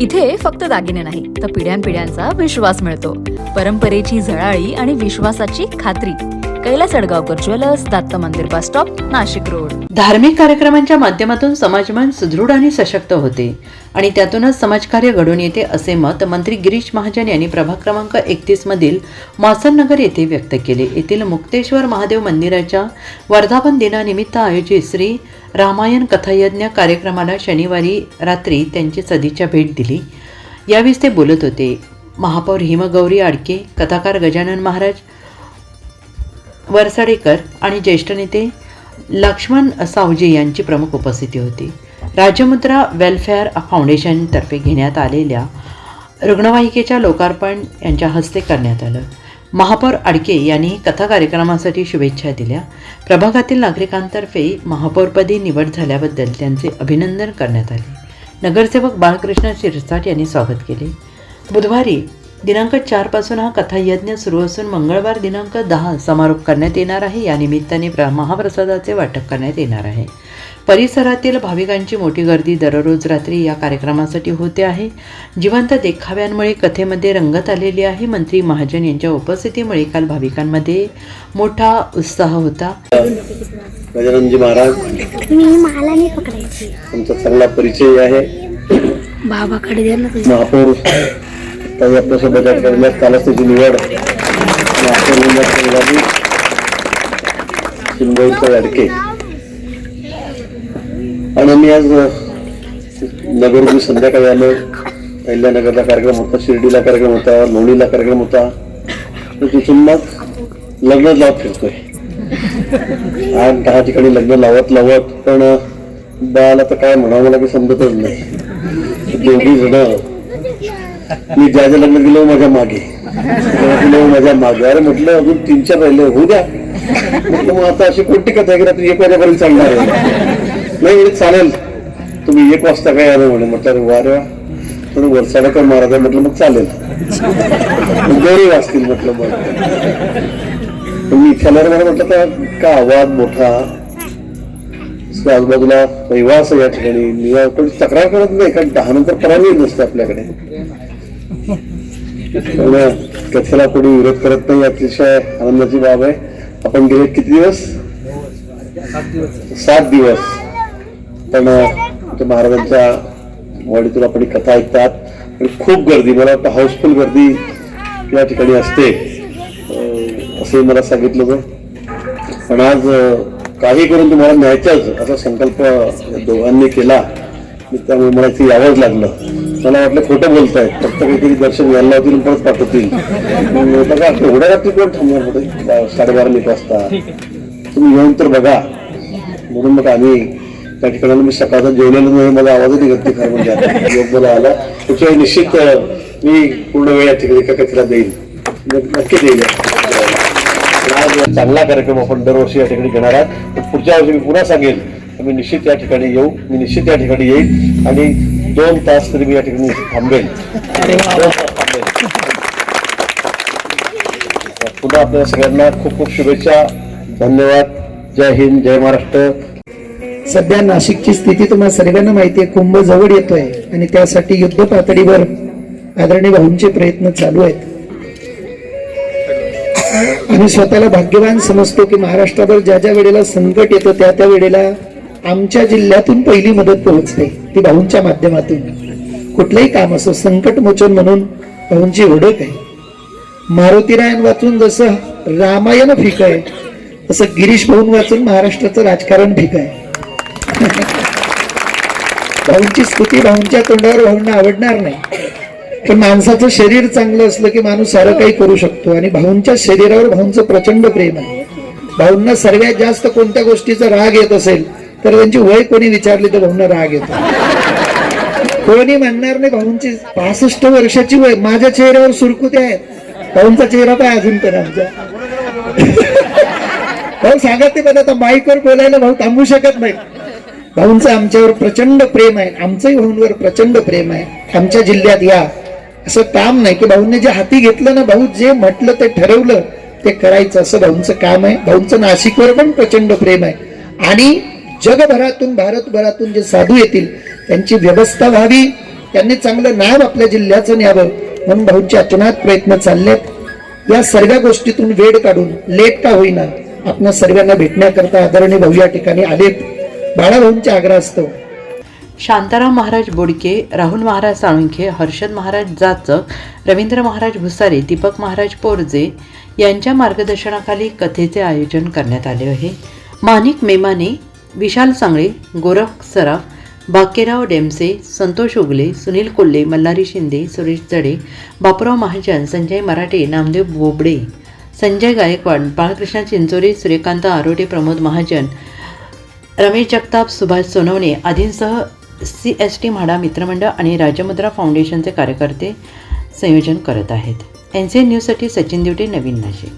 इथे फक्त दागिने नाही तर पिढ्यानपिढ्यांचा विश्वास मिळतो. परंपरेची झळाळी आणि विश्वासाची खात्री. कैलास अडगावकर ज्वेलर्स दत्त मंदिर बस स्टॉप नाशिक रोड. धार्मिक कार्यक्रमांच्या माध्यमातून समाजमन सुदृढ आणि सशक्त होते. आणि त्यातूनच समाजकार्य घडून येते असे मत मंत्री गिरीश महाजन यांनी प्रभाग क्रमांक एकतीस मधील नगर येथे व्यक्त केले. येथील मुक्तेश्वर महादेव मंदिराच्या वर्धापन दिनानिमित्त आयोजित श्री रामायण कथायज्ञ कार्यक्रमाला शनिवारी रात्री त्यांची सदिच्छा भेट दिली. यावेळी ते बोलत होते. महापौर हिमगौरी आडके कथाकार गजानन महाराज वरसाडेकर आणि ज्येष्ठ नेते लक्ष्मण सावजी यांची प्रमुख उपस्थिती होती. राज्यमुद्रा वेलफेअर फाउंडेशनतर्फे घेण्यात आलेल्या रुग्णवाहिकेच्या लोकार्पण यांच्या हस्ते करण्यात आलं. महापौर आडके यांनी कथा कार्यक्रमासाठी शुभेच्छा दिल्या. प्रभागातील नागरिकांतर्फे महापौरपदी निवड झाल्याबद्दल त्यांचे अभिनंदन करण्यात आले. नगरसेवक बाळकृष्ण शिरसाट यांनी स्वागत केले. बुधवारी दिनांक चारपासून हा कथायज्ञ सुरू असून मंगळवार दिनांक दहा समारोप करण्यात येणार आहे. या निमित्ताने प्र महाप्रसादाचे वाटप करण्यात येणार आहे. परिसरातील भाविकांची मोठी गर्दी दररोज रात्री या कार्यक्रमासाठी होते आहे. जिवंत देखाव्यांमुळे कथेमध्ये रंगत आलेली आहे. मंत्री महाजन यांच्या उपस्थितीमुळे काल भाविकांमध्ये मोठा उत्साह होता. गजाननजी महाराज. चांगला परिचय आहे. बाबाकडे द्या ना तुझ्या. महापौर ताई आपल्यासोबत या करण्यात कालच त्याची निवड महापौर अडके आणि मी आज नगरची संध्याकाळी आलो पहिल्या नगरला कार्यक्रम होता शिर्डीला कार्यक्रम होता लोणीला कार्यक्रम होता तर तिथून मग लग्न लावत फिरतोय आठ दहा ठिकाणी लग्न लावत लावत पण बाळाला तर काय म्हणावं मला काही समजतच नाही दोघी जण मी ज्याच्या लग्न गेलो माझ्या मागे. गेलो माझ्या मागे. अरे म्हटलं अजून तीन चार राहिले होऊ द्या. म्हटलं मग आता अशी कोणती कथा आहे की रात्री एक वाजेपर्यंत चालणार आहे? नाही म्हणजे चालेल. तुम्ही एक वाजता काय आलं म्हणे म्हटलं अरे वार रे थोडं वरसाडा महाराज आहे. म्हटलं मग चालेल. गरीब असतील म्हटलं मग. मी इथे आल्यावर मला म्हटलं का आवाज मोठा? त्या आजूबाजूला रहिवास या ठिकाणी. निवास कोणी तक्रार करत नाही कारण दहा नंतर परवानगी नसते आपल्याकडे. त्यामुळे कथेला कोणी विरोध करत नाही अतिशय आनंदाची बाब आहे. आपण गेले किती दिवस? सात दिवस. पण महाराजांच्या वाडीतून आपण कथा ऐकतात. आणि खूप गर्दी मला वाटतं हाऊसफुल गर्दी या ठिकाणी असते. अं, असंही मला सांगितलं होतं पण आज काही करून तुम्हाला न्यायचाच असा संकल्प दोघांनी केला. मी त्यामुळे मला ती यावंच लागलं. मला वाटलं खोटं बोलतायत. फक्त काहीतरी दर्शन घ्यायला होतील परत पाठवतील. बघा का एवढ्या रात्री कोण थांबणार? होते साडेबारा एक वाजता. तुम्ही येऊन तर बघा. म्हणून मग आम्ही त्या ठिकाणी मी सकाळचा जेवलेलो नाही. मला आवाजच निघत नाही खरं म्हणजे योग मला आला. पुढच्या निश्चित मी पूर्ण वेळ या ठिकाणी एका कथेला देईल नक्की देईल आज चांगला कार्यक्रम आपण दरवर्षी या ठिकाणी घेणार आहात. पण पुढच्या वर्षी मी पुन्हा सांगेल मी निश्चित या ठिकाणी येऊ मी निश्चित या ठिकाणी येईल आणि दोन तास तरी मी या ठिकाणी थांबेल. पुन्हा आपल्या सगळ्यांना खूप खूप शुभेच्छा. धन्यवाद. जय हिंद जय महाराष्ट्र. सध्या नाशिकची स्थिती तुम्हाला सर्वांना माहिती आहे कुंभ जवळ येतोय आणि त्यासाठी युद्ध पातळीवर आदरणीय भाऊंचे प्रयत्न चालू आहेत. आम्ही स्वतःला भाग्यवान समजतो की महाराष्ट्रावर ज्या ज्या वेळेला संकट येतं त्या त्या वेळेला आमच्या जिल्ह्यातून पहिली मदत पोहोचते ती भाऊंच्या माध्यमातून. कुठलंही काम असो संकट मोचन म्हणून भाऊंची ओळख आहे. मारुतीरायन वाचून जसं रामायण फिक आहे तसं गिरीश भाऊन वाचून महाराष्ट्राचं राजकारण फिक आहे. भाऊंची स्तुती भाऊंच्या तोंडावर भाऊंना आवडणार नाही. तर माणसाचं शरीर चांगलं असलं की माणूस सारं काही करू शकतो. आणि भाऊंच्या शरीरावर भाऊंचं प्रचंड प्रेम आहे. भाऊंना सर्वात जास्त कोणत्या गोष्टीचा राग येत असेल तर त्यांची वय कोणी विचारली तर भाऊंना राग येतो. कोणी म्हणणार नाही भाऊंची पासष्ट वर्षाची वय माझ्या चेहऱ्यावर सुरकुते आहेत. भाऊंचा चेहरा काय अजून पण आमचा? भाऊ सांगत ते पण आता माईकवर बोलायला भाऊ थांबू शकत नाही. भाऊंचं आमच्यावर प्रचंड प्रेम आहे. आमचंही भाऊंवर प्रचंड प्रेम आहे. आमच्या जिल्ह्यात या. असं काम नाही की भाऊंनी जे हाती घेतलं ना भाऊ जे म्हटलं ते ठरवलं ते करायचं असं भाऊंचं काम आहे. भाऊंचं नाशिकवर पण प्रचंड प्रेम आहे. आणि जगभरातून भारतभरातून जे साधू येतील त्यांची व्यवस्था व्हावी त्यांनी चांगलं नाव आपल्या जिल्ह्याचं न्यावं म्हणून भाऊंचे अतोनात प्रयत्न चाललेत. या सर्व गोष्टीतून वेळ काढून लेट का होईना आपण सर्वांना भेटण्याकरता आदरणीय भाऊ या ठिकाणी आलेत. बाळाभाऊंच्या असतो शांताराम महाराज बोडके राहुल महाराज साळुंखे हर्षद महाराज जाचक रवींद्र महाराज भुसारे दीपक महाराज पोरजे यांच्या मार्गदर्शनाखाली कथेचे आयोजन करण्यात आले आहे. मानिक मेमाने विशाल सांगळे गोरख सराफ बाकेराव डेमसे संतोष उगले सुनील कोल्हे मल्हारी शिंदे सुरेश जडे बापूराव महाजन संजय मराठे नामदेव बोबडे संजय गायकवाड बाळकृष्ण चिंचोरे सूर्यकांत आरोटे प्रमोद महाजन रमेश जगताप सुभाष सोनवणे आदींसह सी एस टी म्हाडा मित्रमंडळ आणि राजमुद्रा फाउंडेशनचे कार्यकर्ते संयोजन करत आहेत. एन सी एन न्यूजसाठी सचिन दिवटे नवीन नाशिक.